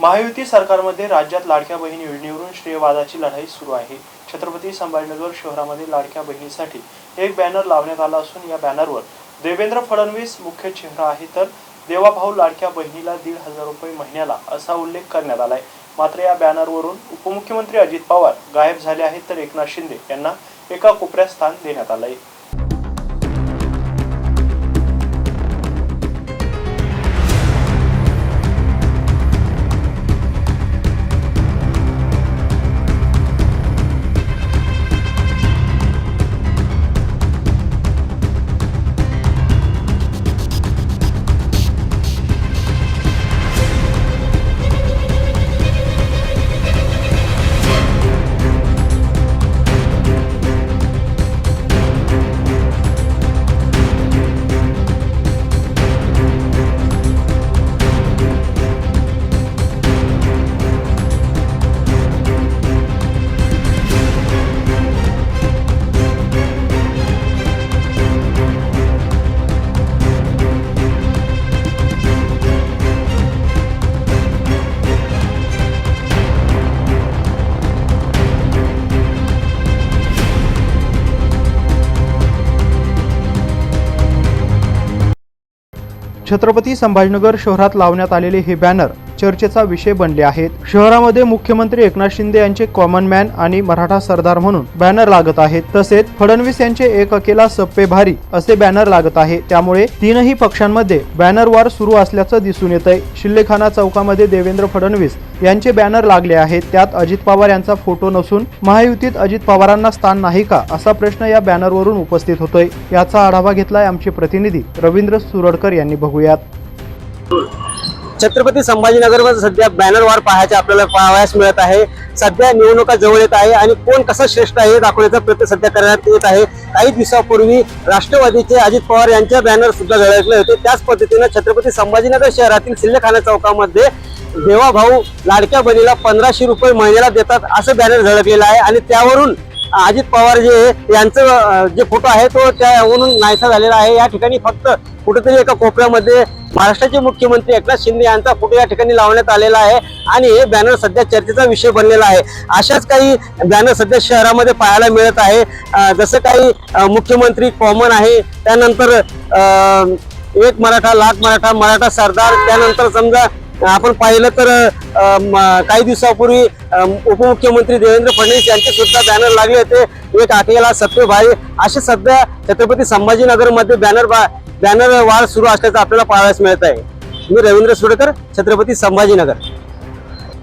महायुती सरकारमध्ये राज्यात लाडक्या बहीण योजनेवरून श्रेयवादाची लढाई सुरू आहे. छत्रपती संभाजीनगर शहरामध्ये लाडक्या बहिणीसाठी एक बॅनर लावण्यात आला असून या बॅनरवर देवेंद्र फडणवीस मुख्य चेहरा आहे तर देवाभाऊ लाडक्या बहिणीला दीड हजार रुपये महिन्याला असा उल्लेख करण्यात आलाय. मात्र या बॅनरवरून उपमुख्यमंत्री अजित पवार गायब झाले आहेत तर एकनाथ शिंदे यांना एका कोपऱ्यात स्थान देण्यात आलंय. छत्रपती संभाजीनगर शहरात लावण्यात आलेले हे बॅनर चर्चेचा विषय बनले आहेत. शहरामध्ये मुख्यमंत्री एकनाथ शिंदे यांचे कॉमन मॅन आणि मराठा सरदार म्हणून बॅनर लागत आहेत. तसेच फडणवीस यांचे एक अकेला सप्पे भारी असे बॅनर लागत आहे. त्यामुळे तीनही पक्षांमध्ये बॅनर वार सुरू असल्याचं दिसून येत आहे शिल्लेखाना चौकामध्ये देवेंद्र फडणवीस यांचे बॅनर लागले आहेत. त्यात अजित पवार यांचा फोटो नसून महायुतीत अजित पवारांना स्थान नाही का असा प्रश्न या बॅनरवरून उपस्थित होतोय. याचा आढावा घेतलाय आमचे प्रतिनिधी रवींद्र सुरडकर यांनी बघूयात. छत्रपती संभाजीनगरवर सध्या बॅनर वार पाहायचे आपल्याला पाहावयास मिळत आहे. सध्या निवडणुका जवळ येत आहे आणि कोण कसं श्रेष्ठ आहे हे दाखवण्याचा प्रयत्न सध्या करण्यात येत आहे. काही दिवसापूर्वी राष्ट्रवादीचे अजित पवार यांच्या बॅनर सुद्धा झळकले होते. त्याच पद्धतीनं छत्रपती संभाजीनगर शहरातील सिल्लेखाना चौकामध्ये देवाभाऊ लाडक्या बनीला पंधराशे रुपये महिन्याला देतात असं बॅनर झळकलेलं आहे आणि त्यावरून अजित पवार जे यांचं जे फोटो आहे तो त्यावरून नाहीसा झालेला आहे. या ठिकाणी फक्त कुठेतरी एका कोपऱ्यामध्ये महाराष्ट्राचे मुख्यमंत्री एकनाथ शिंदे यांचा फोटो या ठिकाणी लावण्यात आलेला आहे आणि हे बॅनर सध्या चर्चेचा विषय बनलेला आहे. अशाच काही बॅनर सध्या शहरामध्ये पाहायला मिळत आहे. जसं काही मुख्यमंत्री कॉमन आहे त्यानंतर एक मराठा लाख मराठा मराठा सरदार त्यानंतर समजा आपण पाहिलं तर काही दिवसापूर्वी उपमुख्यमंत्री देवेंद्र फडणवीस यांचे सुद्धा बॅनर लागले होते. एक आठवेला सत्य भाई असे सध्या छत्रपती संभाजीनगरमध्ये बॅनर बॅनर वाढ सुरू असल्याचं आपल्याला पाहायला मिळत आहे. मी रवींद्र सुडेकर छत्रपती संभाजीनगर.